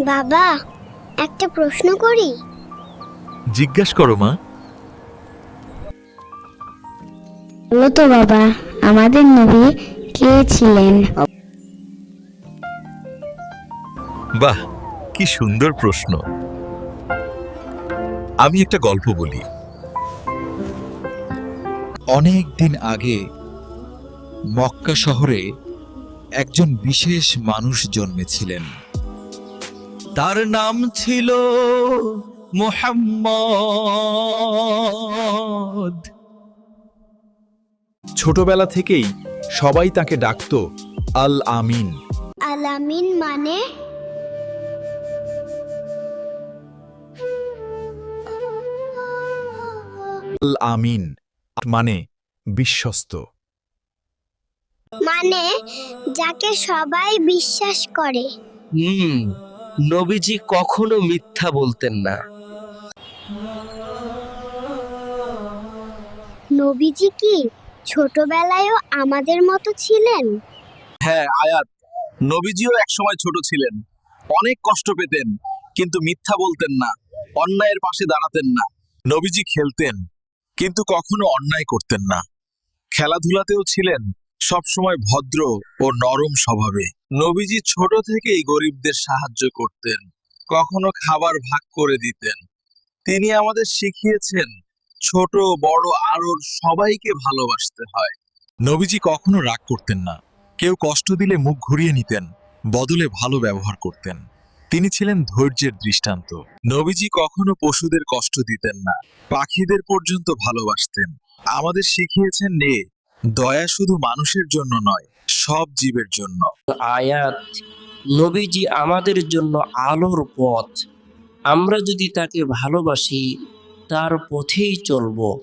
বাবা একটা প্রশ্ন করি। জিজ্ঞাস করো মা। বলো তো বাবা আমাদের নবী কে ছিলেন? বাহ কি সুন্দর প্রশ্ন। আমি একটা গল্প বলি। অনেক দিন আগে মক্কা শহরে একজন বিশেষ মানুষ জন্মেছিলেন। তার নাম ছিল মোহাম্মদ। ছোটবেলা থেকেই সবাই তাকে ডাকতো আল আমিন। আলামিন মানে? আল আমিন মানে বিশ্বস্ত। মানে যাকে সবাই বিশ্বাস করে। হুম। নবীজি কখনো মিথ্যা বলতেন না। নবীজি কি ছোটবেলায়ও আমাদের মতো ছিলেন? হ্যাঁ আয়াত। নবীজিও একসময় ছোট ছিলেন। অনেক কষ্ট পেতেন কিন্তু মিথ্যা বলতেন না অন্যায়ের পাশে দাঁড়াতেন না। নবীজি খেলতেন কিন্তু কখনো অন্যায় করতেন না। খেলাধুলাতেও ছিলেন সবসময় ভদ্র ও নরম স্বভাবে। নবীজি ছোট থেকেই গরিবদের সাহায্য করতেন, কখনো খাবার ভাগ করে দিতেন। তিনি আমাদের শিখিয়েছেন, ছোট, বড় আরও সবাইকে ভালোবাসতে হয়। নবীজি কখনো রাগ করতেন না। কেউ কষ্ট দিলে মুখ ঘুরিয়ে নিতেন, বদলে ভালো ব্যবহার করতেন। তিনি ছিলেন ধৈর্যের দৃষ্টান্ত। নবীজি কখনো পশুদের কষ্ট দিতেন না, পাখিদের পর্যন্ত ভালোবাসতেন। আমাদের শিখিয়েছেন নে দয়া শুধু মানুষের জন্য নয়, সব জীবের জন্য। আয়াত, নবীজি আমাদের জন্য আলোর পথ। আমরা যদি তাকে ভালোবাসি, তার পথেই চলবো।